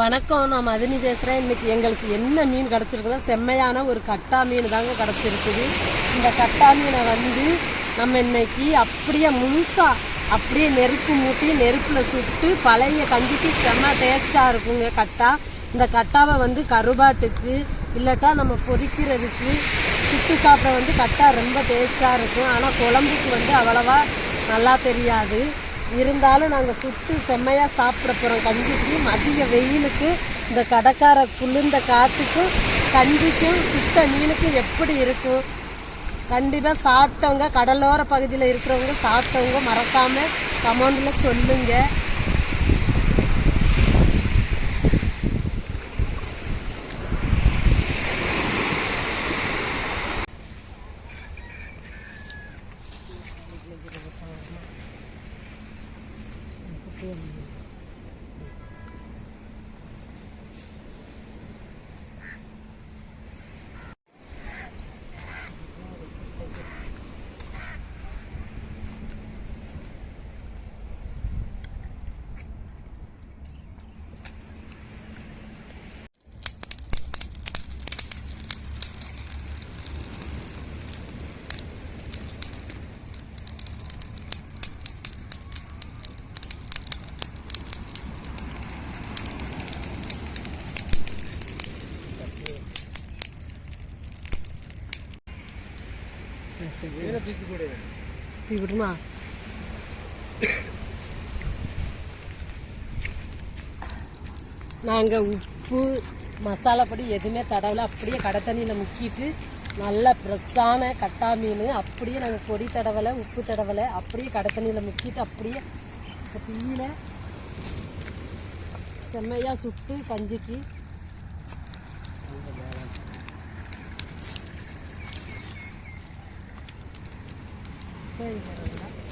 வணக்கம் நான் மதினி பேசுகிறேன் இன்னைக்கு எங்களுக்கு என்ன மீன் கிடச்சிருக்குதோ செம்மையான ஒரு கட்டா மீன் தாங்க கிடச்சிருக்குது. இந்த கட்டா மீனை வந்து நம்ம இன்னைக்கு அப்படியே முழுசாக அப்படியே நெருப்பு மூட்டி நெருப்பில் சுட்டு பழைய கஞ்சிக்கு செம்ம டேஸ்ட்டாக இருக்குங்க கட்டா. இந்த கட்டாவை வந்து கருவாட்டுக்கு இல்லாட்டா நம்ம பொரிக்கிறதுக்கு சுட்டு சாப்பிட வந்து கட்டா ரொம்ப டேஸ்ட்டாக இருக்கும். ஆனால் குழம்புக்கு வந்து அவ்வளவா நல்லா தெரியாது. இருந்தாலும் நாங்கள் சுட்டு செம்மையாக சாப்பிட போகிறோம் கஞ்சிக்கும் அதிக வெயிலுக்கு இந்த கடற்கார குளிர்ந்த காற்றுக்கும் கஞ்சிக்கும் சுத்த மீனுக்கும் எப்படி இருக்கும்? கண்டிப்பாக சாப்பிட்டவங்க கடலோர பகுதியில் இருக்கிறவங்க சாப்பிட்டவங்க மறக்காமல் கமெண்டில் சொல்லுங்கள் தூக்கி விடுமா நாங்கள் உப்பு மசாலா பொடி எதுவுமே தடவலை. அப்படியே கடை தண்ணியில் முக்கிட்டு நல்ல ஃப்ரெஷ்ஷான கட்டா மீன். அப்படியே நாங்கள் பொடி தடவலை உப்பு தடவலை. அப்படியே கடை தண்ணியில் முக்கிட்டு அப்படியே தீயில செம்மையாக சுட்டு கஞ்சிக்கு どういうもの？だ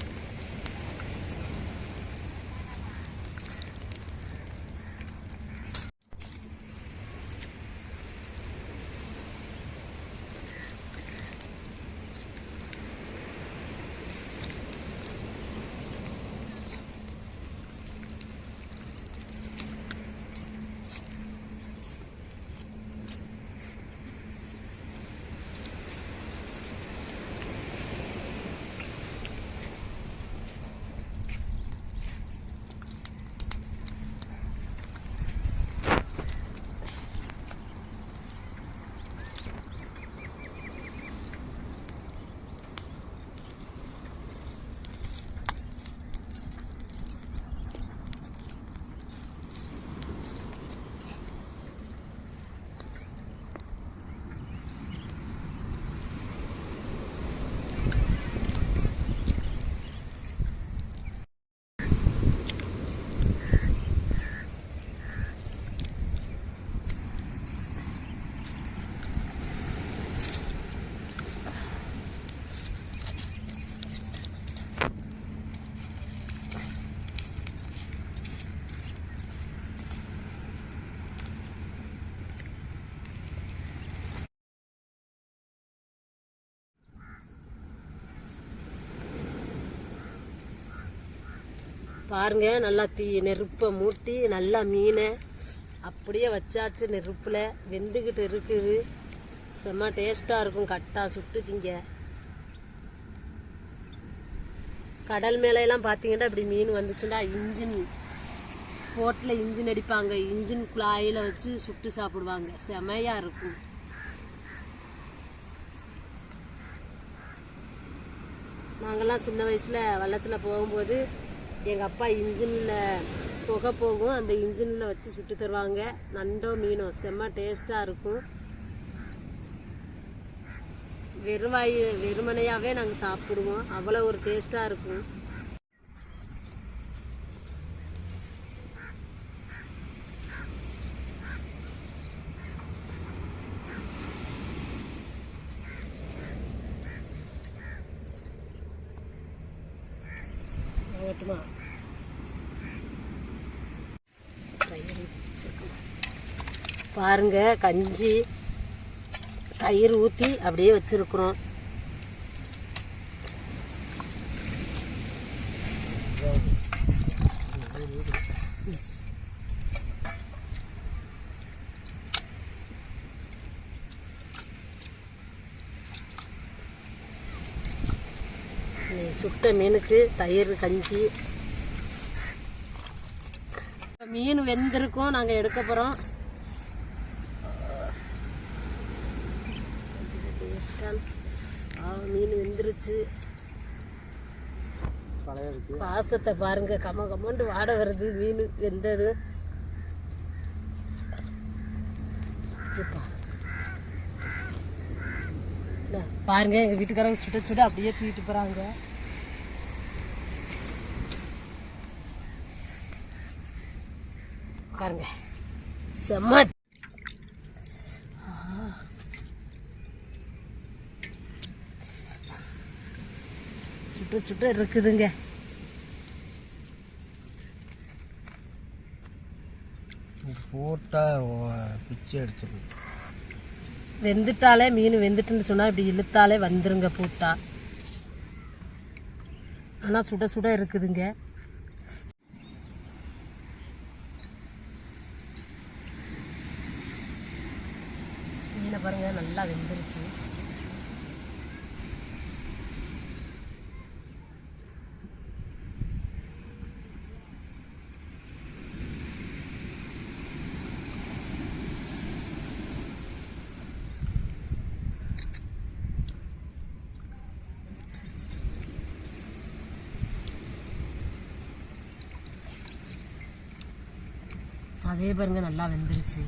பாருங்க நல்லா தீ நெருப்பை மூட்டி நல்லா மீனை அப்படியே வச்சாச்சு நெருப்பில். வெந்துக்கிட்டு இருக்குது. செம்ம டேஸ்ட்டாக இருக்கும். கட்டா சுட்டு திங்க கடல் மேலையெல்லாம் பார்த்தீங்கன்னா இப்படி மீன் வந்துச்சுன்னா இன்ஜின் போட்டில் இன்ஜின் அடிப்பாங்க. இன்ஜின் குழாயில் வச்சு சுட்டு சாப்பிடுவாங்க. செமையாக இருக்கும். நாங்கள்லாம் சின்ன வயசில் வள்ளத்தில் போகும்போது எங்கள் அப்பா இன்ஜினில் புகை போகும். அந்த இன்ஜினில் வச்சு சுட்டு தருவாங்க. நண்டோ மீனோ. செம்ம டேஸ்ட்டாக இருக்கும். வெறுவாய் வெறுமனையாகவே நாங்கள் சாப்பிடுவோம். அவ்வளோ ஒரு டேஸ்ட்டாக இருக்கும். பாருங்கள் கஞ்சி தயிர் ஊற்றி அப்படியே வச்சுருக்குறோம். சுட்ட மீனுக்கு தயிர் கஞ்சி. மீன் வெந்திருக்கோம் நாங்கள் எடுக்க போகிறோம் வெந்துருச்சு. பாசத்தை பாருங்க கம கமண்டு வாட வருது மீன் வெந்தது. பாருங்க எங்க வீட்டுக்காரங்க சுட சுட அப்படியே தூக்கிட்டு போறாங்க. உட்காருங்க செம்ம சுட்ட சுட்ட இருக்குதுங்க. போட்டால் பிச்சை எடுத்துடும் வெந்துட்டாலே மீன் வெந்துட்டுன்னு சொன்னா இப்படி இழுத்தாலே வந்துருங்க பூட்டா. ஆனா சுட சுட இருக்குதுங்க. மீனை பாருங்க நல்லா வெந்துருச்சு. அதே பாருங்க நல்லா வெந்துருச்சு.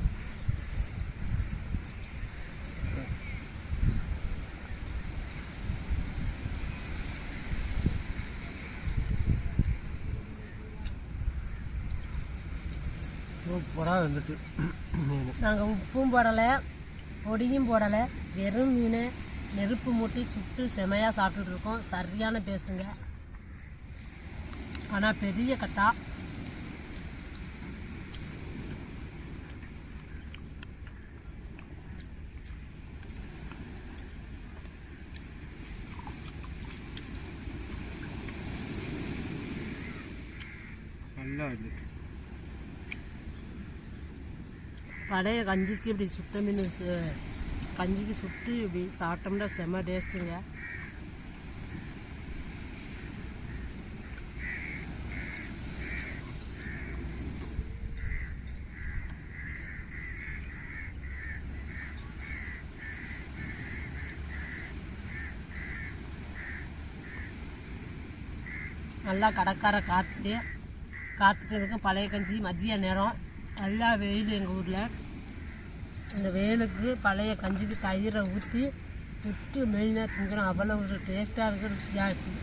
சூப்பராக வந்துட்டு. நாங்கள் உப்பும் போடலை பொடியும் போடலை வெறும் மீன் நெருப்பு மூட்டி சுட்டு செமையாக சாப்பிட்டுட்டு இருக்கோம். சரியான டேஸ்ட்டுங்க ஆனால் பெரிய கட்டா நல்லா வந்துட்டு பழைய கஞ்சிக்கு இப்படி சுட்ட மீன் கஞ்சிக்கு சுட்டு இப்படி சாப்பிட்டோம்னா செம டேஸ்ட்டுங்க நல்லா கடற்கரை காற்று காற்றுக்கிறதுக்கு பழைய கஞ்சி மதிய நேரம் நல்லா வெயில் எங்கள் ஊரில் இந்த வேலுக்கு பழைய கஞ்சிக்கு தயிரை ஊற்றி சுட்டு மெயினாக திங்கிறோம். அவ்வளோ ஒரு டேஸ்ட்டாக இருக்கு ருசியாக இருக்குது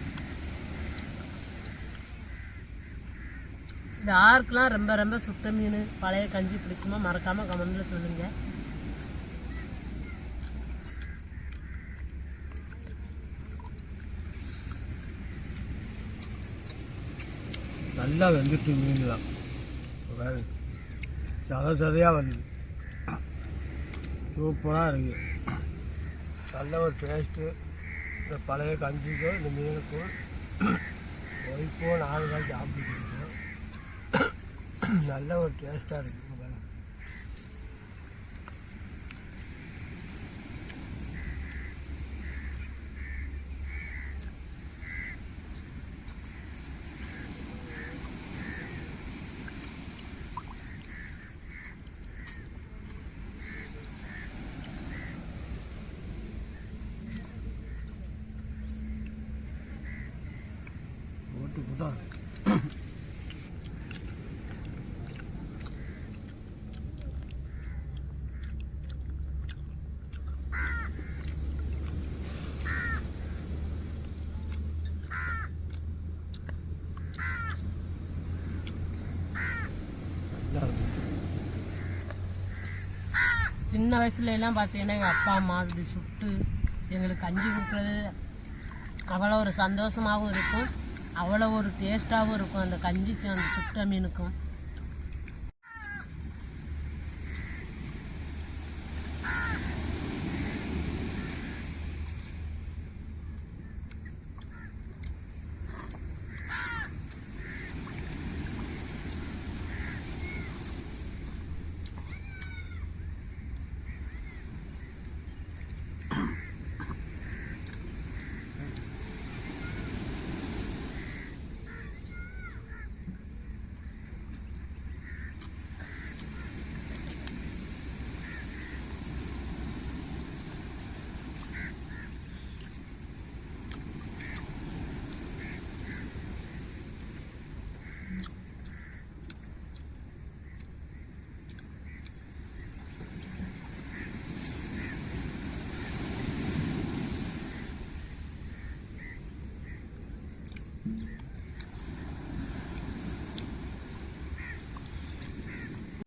இந்த ஆறுக்கெலாம் ரொம்ப ரொம்ப சுட்ட மீன் பழைய கஞ்சி பிடிக்குமா மறக்காமல் கமெண்டில் சொல்லுங்கள் நல்லா வெந்துட்டு மீன்லாம். சத சதையாக வந்து சூப்பராக இருக்குது நல்ல ஒரு டேஸ்ட்டு இந்த பழைய கஞ்சிக்கும் இந்த மீனுக்கும் ஒய்ஃபும் நாலு நாள் சாப்பிட்டு நல்ல ஒரு டேஸ்ட்டாக இருக்குது பாருங்க போட்டு போட்டா இதாக இருக்கும் சின்ன வயசுல எல்லாம் பார்த்தீங்கன்னா எங்கள் அப்பா அம்மா இப்படி சுட்டு எங்களுக்கு கஞ்சி கொடுக்குறது அவ்வளோ ஒரு சந்தோஷமாகவும் இருக்கும். அவ்வளோ ஒரு டேஸ்ட்டாகவும் இருக்கும் அந்த கஞ்சிக்கும் அந்த சுட்ட மீனுக்கும்.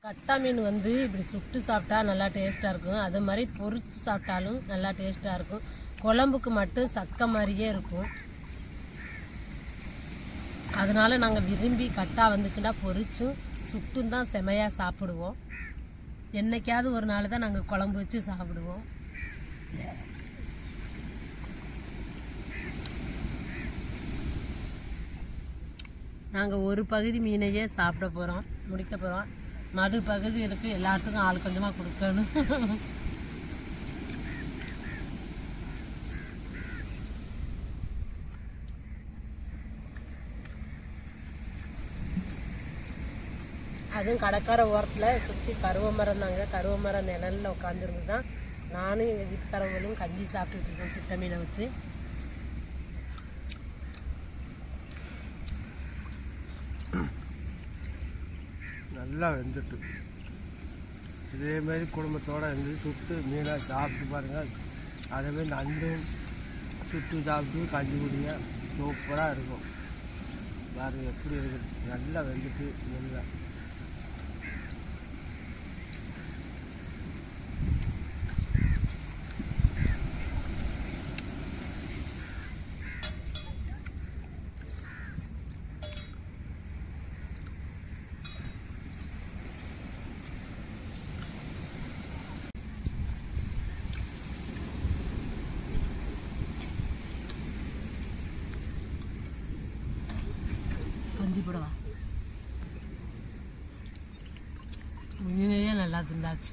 கட்டா மீன் வந்து இப்படி சுட்டு சாப்பிட்டா நல்லா டேஸ்ட்டாக இருக்கும். அது மாதிரி பொறிச்சு சாப்பிட்டாலும் நல்லா டேஸ்ட்டாக இருக்கும். குழம்புக்கு மட்டும் சக்க மாதிரியே இருக்கும். அதனால் நாங்கள் விரும்பி கட்டா வந்துச்சுன்னா பொரிச்சும் சுட்டும் தான் செமையாக சாப்பிடுவோம். என்னைக்காவது ஒரு நாள் தான் நாங்கள் குழம்பு வச்சு சாப்பிடுவோம். நாங்கள் ஒரு பகுதி மீனையே சாப்பிட போகிறோம் முடிக்க போகிறோம் மது பகுதி இருக்கு. எல்லாத்துக்கும் ஆள் கொஞ்சமாக கொடுக்கணும். அதுவும் கடற்கர ஓரத்தில் சுற்றி கருவ மரம் தாங்க. கருவ மரம் நிழலில் உட்காந்துருந்து தான் நானும் எங்கள் வீட்டுக்காரவங்களும் கஞ்சி சாப்பிட்டுட்டு இருக்கோம் சுட்ட மீனை வச்சு. நல்லா வெந்துட்டு. இதேமாரி குடும்பத்தோடு இருந்து சுட்டு மீனாக சாப்பிட்டு பாருங்கள் அதேமாரி நண்டும் சுட்டு சாப்பிட்டு கஞ்சி குடிங்க. சூப்பராக இருக்கும். பாருங்கள் எப்படி இருக்குது. நல்லா வெந்துட்டு மீன்லாம் கஞ்சி போடவா? மீனையே நல்லா திண்டாச்சு